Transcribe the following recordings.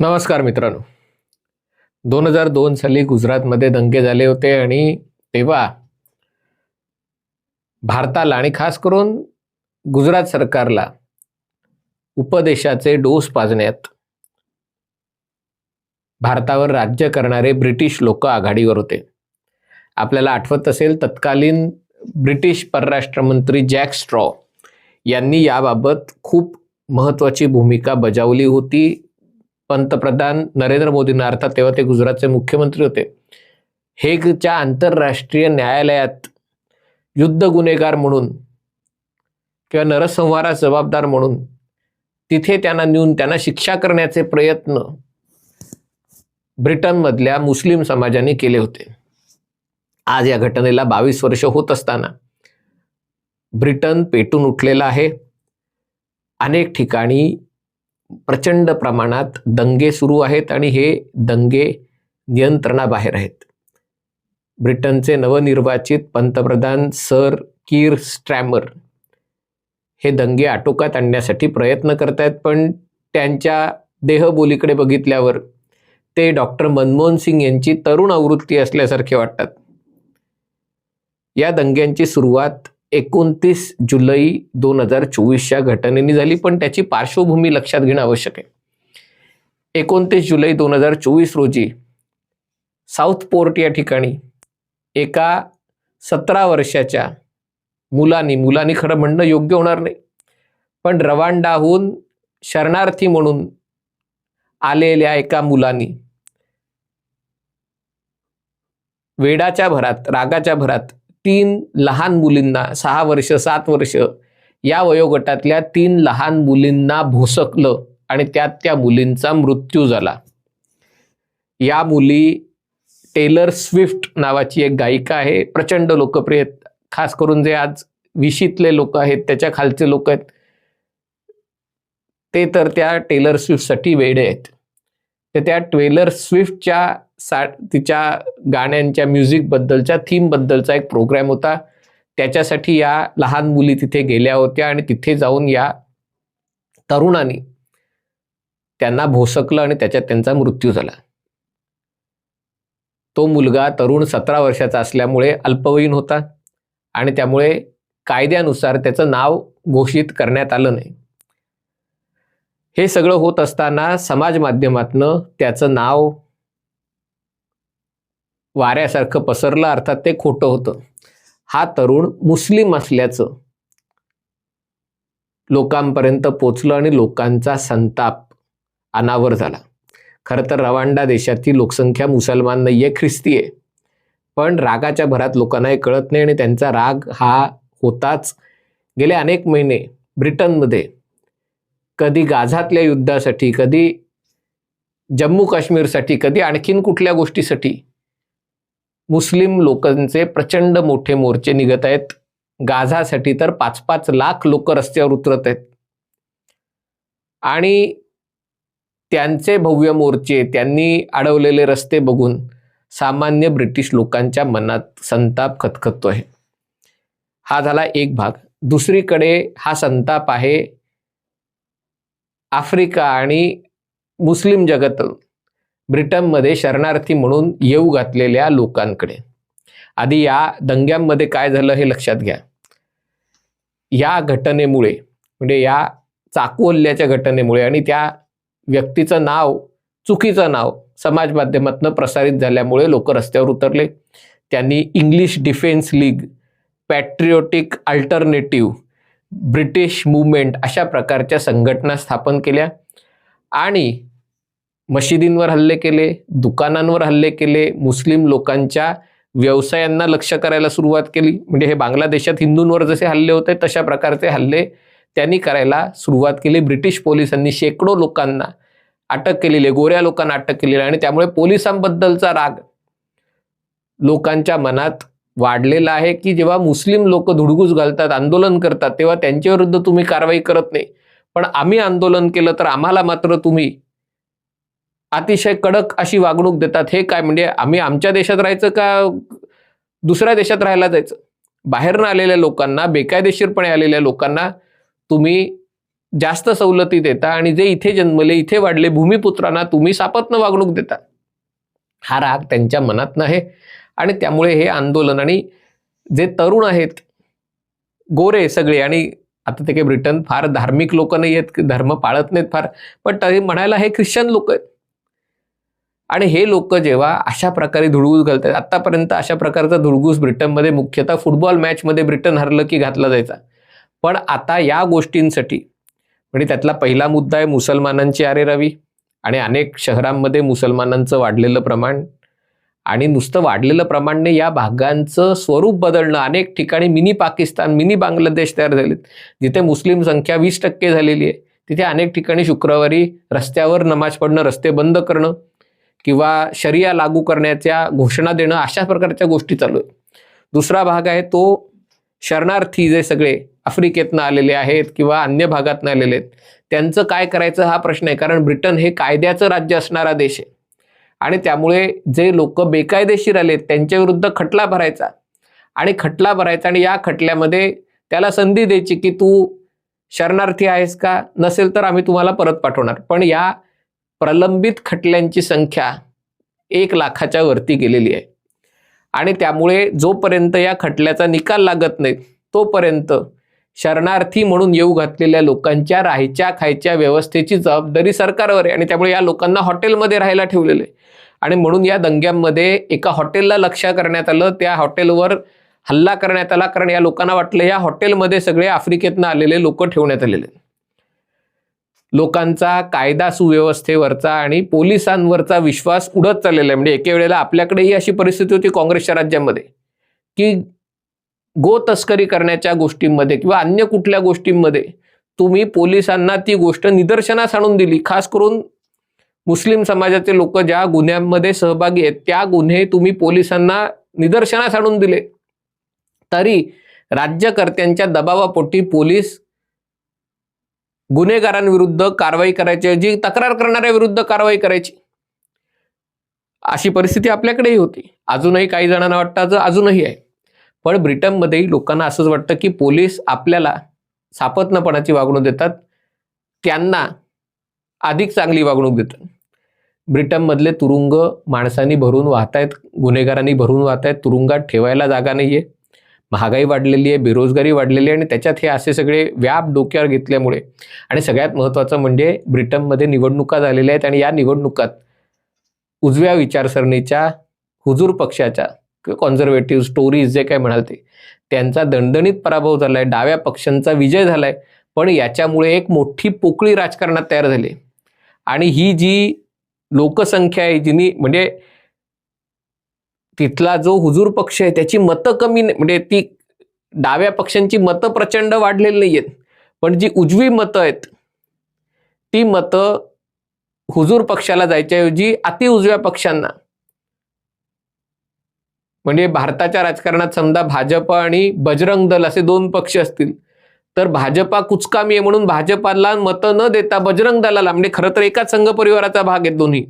नमस्कार मित्रांनो. दोन हजार दोन साली गुजरातमध्ये दंगे झाले होते आणि तेव्हा भारताला आणि खास करून गुजरात सरकारला उपदेशाचे डोस पाजण्यात भारतावर राज्य करणारे ब्रिटिश लोक आघाडीवर होते. आपल्याला आठवत असेल तत्कालीन ब्रिटिश परराष्ट्र मंत्री जॅक स्ट्रॉ यांनी याबाबत खूप महत्त्वाची भूमिका बजावली होती. पंतप्रधान नरेंद्र मोदींना अर्थात तेव्हा ते गुजरातचे मुख्यमंत्री होते. हेगच्या आंतरराष्ट्रीय न्यायालयात युद्ध गुन्हेगार म्हणून किंवा नरसंहारास जबाबदार म्हणून तिथे त्यांना नेऊन त्यांना शिक्षा करण्याचे प्रयत्न ब्रिटनमधल्या मुस्लिम समाजाने केले होते. आज या घटनेला बावीस वर्ष होत असताना ब्रिटन पेटून उठलेला आहे. अनेक ठिकाणी प्रचंड प्रमाणात दंगे सुरू आहेत आणि हे दंगे नियंत्रणाबाहेर आहेत. ब्रिटनचे नवनिर्वाचित पंतप्रधान सर कीर स्ट्रॅमर हे दंगे आटोक्यात आणण्यासाठी प्रयत्न करतायत पण त्यांच्या देहबोलीकडे बघितल्यावर ते डॉक्टर मनमोहन सिंग यांची तरुण आवृत्ती असल्यासारखे वाटतात. या दंग्यांची सुरुवात एकोणतीस जुलै दोन हजार चोवीसच्या घटनेने झाली पण त्याची पार्श्वभूमी लक्षात घेणं आवश्यक आहे. एकोणतीस जुलै दोन हजार चोवीस रोजी साऊथ पोर्ट या ठिकाणी एका सतरा वर्षाच्या मुलानी मुलानी खरं म्हणणं योग्य होणार नाही पण रवांडाहून शरणार्थी म्हणून आलेल्या एका मुलानी वेडाच्या भरात रागाच्या भरात तीन लहान मुलींना सहा वर्ष सात वर्ष या वयोगटातल्या तीन लहान मुलींना भोसकलं आणि त्यात त्या मुलींचा मृत्यू झाला. या मुली टेलर स्विफ्ट नावाची एक गायिका आहे प्रचंड लोकप्रिय खास करून जे आज विशीतले लोक आहेत त्याच्या खालचे लोक आहेत. ते तर त्या टेलर स्विफ्टसाठी वेडे आहेत. तर त्या ट्वेलर स्विफ्टच्या सा तिच्या गाण्यांच्या म्युझिकबद्दलच्या थीमबद्दलचा एक प्रोग्रॅम होता. त्याच्यासाठी या लहान मुली तिथे गेल्या होत्या आणि तिथे जाऊन या तरुणांनी त्यांना भोसकलं आणि त्याच्यात त्यांचा मृत्यू झाला. तो मुलगा तरुण सतरा वर्षाचा असल्यामुळे अल्पवयीन होता आणि त्यामुळे कायद्यानुसार त्याचं नाव घोषित करण्यात आलं नाही. हे सगळं होत असताना समाज माध्यमातनं त्याचं नाव वाऱ्यासारखं पसरलं अर्थात ते खोटं होतं. हा तरुण मुस्लिम असल्याचं लोकांपर्यंत पोचलं आणि लोकांचा संताप अनावर झाला. खरं तर रवांडा देशाची लोकसंख्या मुसलमान नाहीये ख्रिस्ती आहे. पण रागाच्या भरात लोकांना हे कळत नाही आणि त्यांचा राग हा होताच गेले अनेक महिने ब्रिटनमध्ये कधी गाझातल्या युद्धासाठी कधी जम्मू काश्मीरसाठी कधी आणखीन कुठल्या गोष्टीसाठी मुस्लिम लोकांचे प्रचंड मोठे मोर्चे निघत आहेत. गाझासाठी तर पाच पाच लाख लोक रस्त्यावर उतरत आहेत. आणि त्यांचे भव्य मोर्चे त्यांनी अडवलेले रस्ते बघून सामान्य ब्रिटिश लोकांच्या मनात संताप खतखततो आहे हा झाला एक भाग. दुसरीकडे हा संताप आहे आफ्रिका आणि मुस्लिम जगत ब्रिटनमध्ये शरणार्थी म्हणून येऊ घातलेल्या लोकांकडे. आधी या दंग्यांमध्ये काय झालं हे लक्षात घ्या. या घटनेमुळे म्हणजे या चाकू हल्ल्याच्या घटनेमुळे आणि त्या व्यक्तीचं नाव चुकीचं नाव समाज माध्यमातून प्रसारित झाल्यामुळे लोक रस्त्यावर उतरले. त्यांनी English Defence League Patriotic Alternative British Movement अशा प्रकारच्या संघटना स्थापन केल्या आणि मशिदींवर हल्ले केले दुकानांवर हल्ले केले मुस्लिम लोकांच्या व्यवसायांना लक्ष करायला सुरुवात केली. म्हणजे हे बांगलादेशात हिंदूंवर जसे हल्ले होते तशा प्रकारचे हल्ले त्यांनी करायला सुरुवात केली. ब्रिटिश पोलिसांनी शेकडो लोकांना अटक केलेली आहे गोऱ्या लोकांना अटक केलेली आहे. आणि त्यामुळे पोलिसांबद्दलचा राग लोकांच्या मनात वाढलेला आहे की जेव्हा मुस्लिम लोक धुडगूस घालतात आंदोलन करतात तेव्हा त्यांच्याविरुद्ध तुम्ही कारवाई करत नाही. पण आम्ही आंदोलन केलं तर आम्हाला मात्र तुम्ही अतिशय कडक अशी वागणूक देतात. हे काय म्हणजे आम्ही आमच्या देशात राहायचं का दुसऱ्या देशात राहायला जायचं? बाहेरनं आलेल्या लोकांना बेकायदेशीरपणे आलेल्या लोकांना तुम्ही जास्त सवलती देता आणि जे इथे जन्मले इथे वाढले भूमिपुत्रांना तुम्ही सापत्न वागणूक देता. हा राग त्यांच्या मनात नाही. आणि त्यामुळे हे आंदोलन आणि जे तरुण आहेत गोरे सगळे आणि आता ते काही ब्रिटन फार धार्मिक लोक नाही आहेत धर्म पाळत नाहीत फार पण तरी म्हणायला हे ख्रिश्चन लोक आहेत. आणि हे लोक जेव्हा अशा प्रकारे धुडगूस घालतात आतापर्यंत अशा प्रकारचा धुडगूस ब्रिटनमध्ये मुख्यतः फुटबॉल मॅचमध्ये ब्रिटन हरलं की घातला जायचा. पण आता या गोष्टींसाठी म्हणजे त्यातला पहिला मुद्दा आहे मुसलमानांची आरेरावी आणि अनेक शहरांमध्ये मुसलमानांचं वाढलेलं प्रमाण आणि नुसतं वाढलेलं प्रमाणने या भागांचं स्वरूप बदलणं अनेक ठिकाणी मिनी पाकिस्तान मिनी बांगलादेश तयार झालेत. जिथे मुस्लिम संख्या वीस टक्के झालेली आहे. तिथे अनेक ठिकाणी शुक्रवारी रस्त्यावर नमाज पडणं रस्ते बंद करणं किंवा शरिया लागू करण्याच्या घोषणा देणं अशा प्रकारच्या गोष्टी चालू आहेत. दुसरा भाग आहे तो शरणार्थी जे सगळे आफ्रिकेतनं आलेले आहेत किंवा अन्य भागातनं आलेले आहेत त्यांचं काय करायचं हा प्रश्न आहे. कारण ब्रिटन हे कायद्याचं राज्य असणारा देश आहे. आणि त्यामुळे जे लोक बेकायदेशीर आले त्यांच्या विरुद्ध खटला भरायचा. आणि खटला भरायचा आणि या खटल्यामध्ये त्याला संधी द्यायची की तू शरणार्थी आहेस का? नसेल तर आम्ही तुम्हाला परत पाठवणार. पण या प्रलंबित खटल्यांची संख्या एक लाखाच्या वरती गेलेली आहे. आणि त्यामुळे जोपर्यंत या खटल्याचा निकाल लागत नाही तोपर्यंत शरणार्थी म्हणून येऊ घातलेल्या लोकांच्या राहायच्या खायच्या व्यवस्थेची जबाबदारी सरकारवर आहे. आणि त्यामुळे या लोकांना हॉटेलमध्ये राहायला ठेवलेलं आहे. आणि म्हणून या दंग्यांमध्ये एका हॉटेलला लक्ष करण्यात आलं. त्या हॉटेलवर हल्ला करण्यात आला. कारण या लोकांना वाटलं या हॉटेलमध्ये सगळे आफ्रिकेतनं आलेले लोक ठेवण्यात आलेले लोकांचा कायदा सुव्यवस्थेवरचा आणि पोलिसांवरचा विश्वास उडत चाललेला आहे. म्हणजे एके वेळेला आपल्याकडेही अशी परिस्थिती होती काँग्रेसच्या राज्यामध्ये की गो तस्करी करण्याच्या गोष्टींमध्ये किंवा अन्य कुठल्या गोष्टींमध्ये तुम्ही पोलिसांना ती गोष्ट निदर्शनास आणून दिली. खास करून मुस्लिम समाजाचे लोक ज्या गुन्ह्यांमध्ये सहभागी आहेत त्या गुन्हे तुम्ही पोलिसांना निदर्शनास आणून दिले. तरी राज्यकर्त्यांच्या दबावापोटी पोलीस गुन्हेगारांविरुद्ध कारवाई करायची जी तक्रार करणाऱ्या विरुद्ध कारवाई करायची. अशी परिस्थिती आपल्याकडेही होती. अजूनही काही जणांना वाटतं अजूनही आहे. पण ब्रिटनमध्येही लोकांना असंच वाटतं की पोलीस आपल्याला सापत्नपणाची वागणूक देतात. त्यांना अधिक चांगली वागणूक देतात. ब्रिटनमधले तुरुंग माणसांनी भरून वाहत आहेत गुन्हेगारांनी भरून वाहत आहेत तुरुंगात ठेवायला जागा नाही आहे महागाई वाढलेली आहे बेरोजगारी वाढलेली आहे आणि त्याच्यात हे असे सगळे व्याप डोक्यावर घेतल्यामुळे. आणि सगळ्यात महत्त्वाचं म्हणजे ब्रिटनमध्ये निवडणुका झालेल्या आहेत आणि या निवडणुकात उजव्या विचारसरणीच्या हुजूर पक्षाच्या कॉन्झर्वेटिव्ह स्टोरीज जे काय म्हणाल ते त्यांचा दणदणीत पराभव झालाय डाव्या पक्षांचा विजय झालाय पण याच्यामुळे एक मोठी पोकळी राजकारणात तयार झाली आणि ही जी लोकसंख्या आहे जिनी म्हणजे तिथला जो हुजूर पक्ष आहे त्याची मतं कमी नाही- म्हणजे ती डाव्या पक्षांची मतं प्रचंड वाढलेली नाही आहेत पण जी उजवी मतं आहेत ती मतं हुजूर पक्षाला जायच्याऐवजी अति उजव्या पक्षांना म्हणजे भारताच्या राजकारणात समजा भाजप आणि बजरंग दल असे दोन पक्ष असतील तर भाजपा कुचकामी आहे म्हणून भाजपाला मतं न देता बजरंग दलाला म्हणजे खरं तर एकाच संघ परिवाराचा भाग आहेत दोन्ही.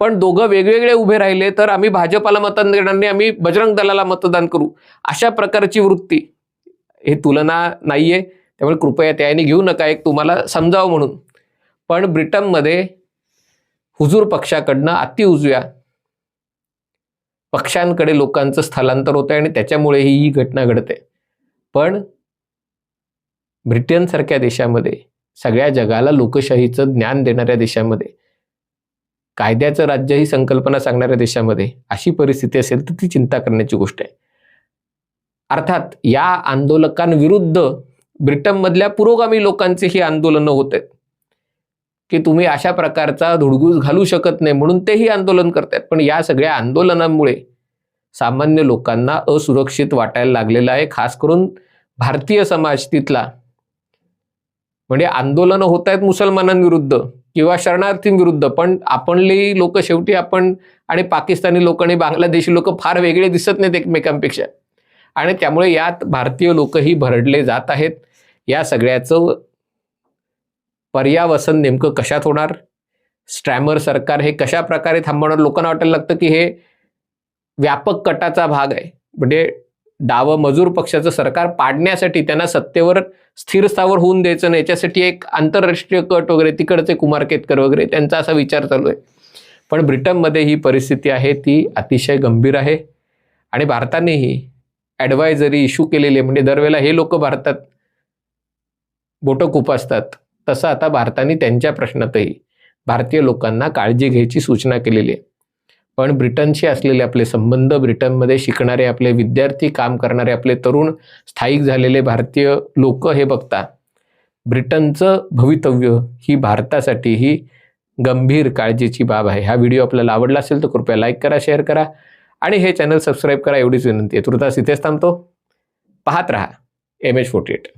पण दोघं वेगवेगळे उभे राहिले तर आम्ही भाजपाला मतदान देणार नाही आम्ही बजरंग दलाला मतदान करू. अशा प्रकारची वृत्ती. हे तुलना नाहीये त्यामुळे कृपया त्याने घेऊ नका एक तुम्हाला समजावं म्हणून. पण ब्रिटनमध्ये हुजूर पक्षाकडनं अति उजव्या पक्षांकडे लोकांचं स्थलांतर होतं आणि त्याच्यामुळे ही घटना घडते. पण ब्रिटनसारख्या देशामध्ये सगळ्या जगाला लोकशाहीचं ज्ञान देणाऱ्या देशामध्ये कायद्याचं राज्य ही संकल्पना सांगणाऱ्या देशामध्ये अशी परिस्थिती असेल तर ती चिंता करण्याची गोष्ट आहे. अर्थात या आंदोलकांविरुद्ध ब्रिटनमधल्या पुरोगामी लोकांचे ही आंदोलनं होत आहेत. की तुम्ही अशा प्रकारचा धुडगूस घालू शकत नाही म्हणून तेही आंदोलन करतायत. पण या सगळ्या आंदोलनामुळे सामान्य लोकांना असुरक्षित वाटायला लागलेलं आहे. खास करून भारतीय समाज तिथला. म्हणजे आंदोलनं होत आहेत मुसलमानांविरुद्ध किंवा शरणार्थींविरुद्ध पण आपणली लोक शेवटी आपण आणि पाकिस्तानी लोक आणि बांगलादेशी लोक फार वेगळे दिसत नाहीत एकमेकांपेक्षा. आणि त्यामुळे यात भारतीय लोकही भरडले जात आहेत. या सगळ्याचं पर्यावसन नेमकं कशात होणार? स्ट्रॅमर सरकार हे कशा प्रकारे थांबवणार? लोकांना वाटायला लागतं की हे व्यापक कटाचा भाग आहे. म्हणजे डावं मजूर पक्षाचं सरकार पाडण्यासाठी त्यांना सत्तेवर स्थिर स्थावर होऊन द्यायचं नाही. याच्यासाठी एक आंतरराष्ट्रीय कट वगैरे तिकडचे कुमार केतकर वगैरे त्यांचा असा विचार चालू आहे. पण ब्रिटनमध्ये ही परिस्थिती आहे ती अतिशय गंभीर आहे. आणि भारतानेही ॲडवायझरी इश्यू केलेली आहे म्हणजे दरवेळेला हे लोक भारतात बोटं खुपासतात तसं आता भारताने त्यांच्या प्रश्नातही भारतीय लोकांना काळजी घ्यायची सूचना केलेली आहे. पण ब्रिटनशी असलेले आपले संबंध ब्रिटनमध्ये शिकणारे आपले विद्यार्थी काम करणारे आपले तरुण स्थायिक झालेले भारतीय लोक हे बघता ब्रिटनचं भवितव्य ही भारतासाठी ही गंभीर काळजीची बाब आहे. हा व्हिडिओ आपल्याला आवडला असेल तर कृपया लाईक करा शेअर करा आणि हे चॅनल सबस्क्राईब करा एवढीच विनंती आहे. तुर्तास इथेच थांबतो. पाहत रहा. M H forty eight.